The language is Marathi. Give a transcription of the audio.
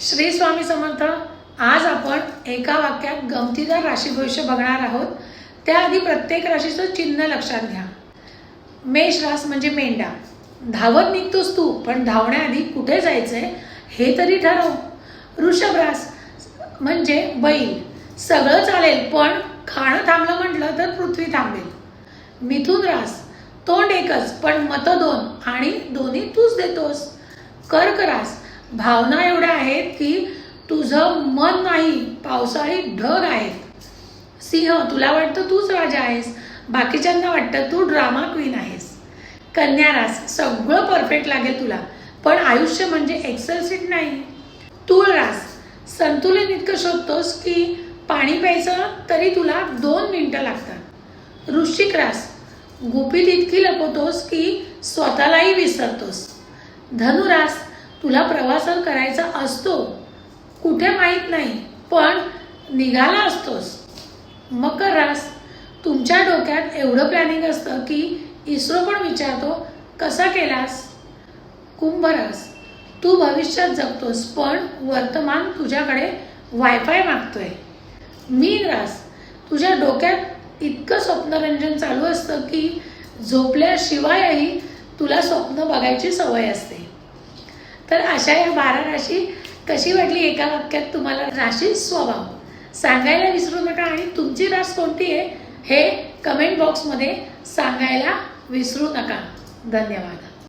श्री स्वामी समर्थ आज आपण एका वाक्यात गमतीदार राशी भविष्य बघणार आहोत. त्याआधी प्रत्येक राशीचं चिन्ह लक्षात घ्या. मेष रास म्हणजे मेंढा. धावत निघतोस तू पण धावण्याआधी कुठे जायचंय हे तरी ठरव. वृषभ रास म्हणजे बैल. सगळं चालेल पण खाणं थांबलं म्हटलं तर पृथ्वी थांबेल. मिथुन रास. तोंड एकच पण मत दोन आणि दोन्ही तूच देतोस. कर्क रास. भावना एवढ्या आहेत की तुझं मन नाही पावसाळी ढग आहेत. सिंह तुला वाटतं तूच राजा आहेस. बाकीच्यांना वाटतं तू ड्रामा क्वीन आहेस. कन्या रास सगळं परफेक्ट लागेल तुला पण आयुष्य म्हणजे एक्सेल सीट नाही. तूळ रास संतुलन इतकं शोधतोस की पाणी प्यायचं तरी तुला दोन मिनटं लागतात. वृश्चिक रास गुपित इतकी लपवतोस की स्वतःलाही विसरतोस. धनुरास तुला प्रवास करायचा असतो कुठे माहीत नाही पण निघाला असतोस. मकर रास तुमच्या डोक्यात एवढं प्लॅनिंग असतं की इस्रो पण विचारतो कसा केलास? कुंभरास तू भविष्यात जगतोस पण वर्तमान तुझ्याकडे वायफाय मागतोय. मीन रास तुझ्या डोक्यात इतकं स्वप्नरंजन चालू असतं की झोपल्याशिवायही तुला स्वप्न बघायची सवय असते. तर अशा या बारा राशी कशी वाटली एका वाक्यात तुम्हाला? राशी स्वभाव. सांगायला विसरू नका आणि तुमची रास कोणती आहे हे कमेंट बॉक्समध्ये सांगायला विसरू नका. धन्यवाद.